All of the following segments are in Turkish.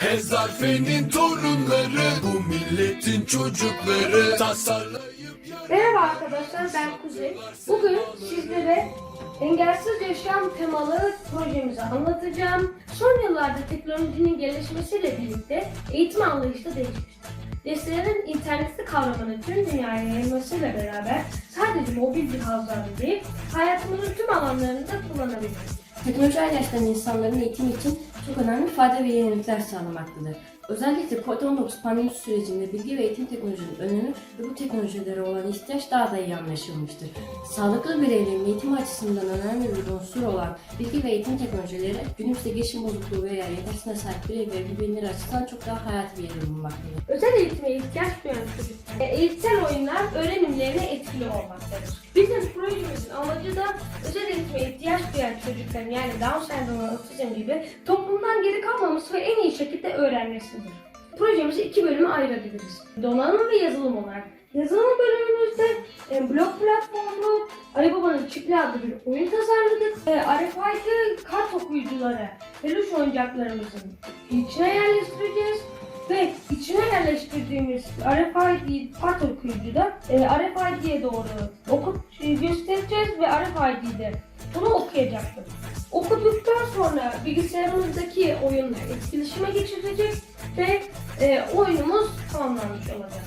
Hezarfe'nin torunları Bu milletin çocukları Tasarlayıp Merhaba arkadaşlar ben Kuzey. Bugün sizlere engelsiz yaşam temalı projemizi anlatacağım. Son yıllarda teknolojinin gelişmesiyle birlikte eğitim anlayışı da değişmiştir. Derslerin internetli kavramının tüm dünyaya yayılmasıyla beraber sadece mobil cihazlarda değil, hayatımızın tüm alanlarında kullanabiliriz. Teknoloji yaştan insanların eğitimi için çok önemli fayda ve yenilikler sağlamaktadır. Özellikle COVID-19 pandemi sürecinde bilgi ve eğitim teknolojinin önemi ve bu teknolojilere olan ihtiyaç daha da iyi anlaşılmıştır. Sağlıklı bireylerin eğitim açısından önemli bir unsur olan bilgi ve eğitim teknolojileri günümüzde gelişim bozukluğu veya yetersine sahip birey ve birbirleri açısından çok daha hayati bir yere bulunmaktadır. Özel eğitime ihtiyaç duyan çocuklar, e, eğitsel oyunlar öğrenimlerine etkili olmaktadır. Bizim projemizin amacı da özel eğitime ihtiyaç duyan çocukların yani Down sendromu gibi toplumdan geri kalmaması ve en iyi şekilde öğrenmesidir. Projemizi iki bölüme ayırabiliriz. Donanım ve yazılım olarak. Yazılım bölümümüzde e, blok platformu, Ali Baba'nın Çipli adlı bir oyun tasarladık. E, RFID kart okuyucuları, peluş oyuncaklarımızın içine yerleştireceğiz. Ve içine yerleştirdiğimiz RFID kart okuyucuda e, RFID'ye doğru okut e, göstereceğiz ve RFID'de bunu okuyacaktır. Okuduktan sonra bilgisayarımızdaki oyunla etkileşime geçirecek ve e, oyunumuz tamamlanmış olacak.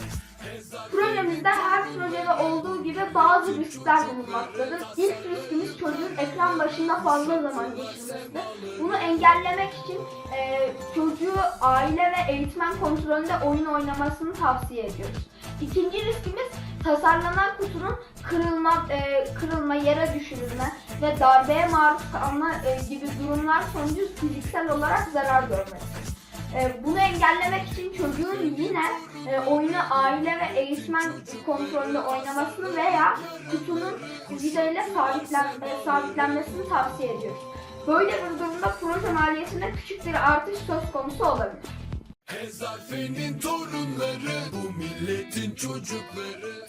Projemizde her projede olduğu gibi bazı riskler bulunmaktadır. İlk riskimiz çocuğun ekran başında fazla zaman geçirmesidir. Bunu engellemek için e, çocuğu aile ve eğitmen kontrolünde oyun oynamasını tavsiye ediyoruz. İkinci riskimiz tasarlanan kutunun kırılma, e, kırılma, yere düşürülme ve darbeye maruz kalma e, gibi durumlar sonucu fiziksel olarak zarar görmesi. E, Bunu engellemek için çocuğun yine e, oyunu aile ve eğitmen kontrolünde oynamasını veya kutunun vidayla sabitlen, sabitlenmesini tavsiye ediyoruz. Böyle bir durumda proje maliyetinde küçük bir artış söz konusu olabilir. Hezarfe'nin torunları Bu milletin çocukları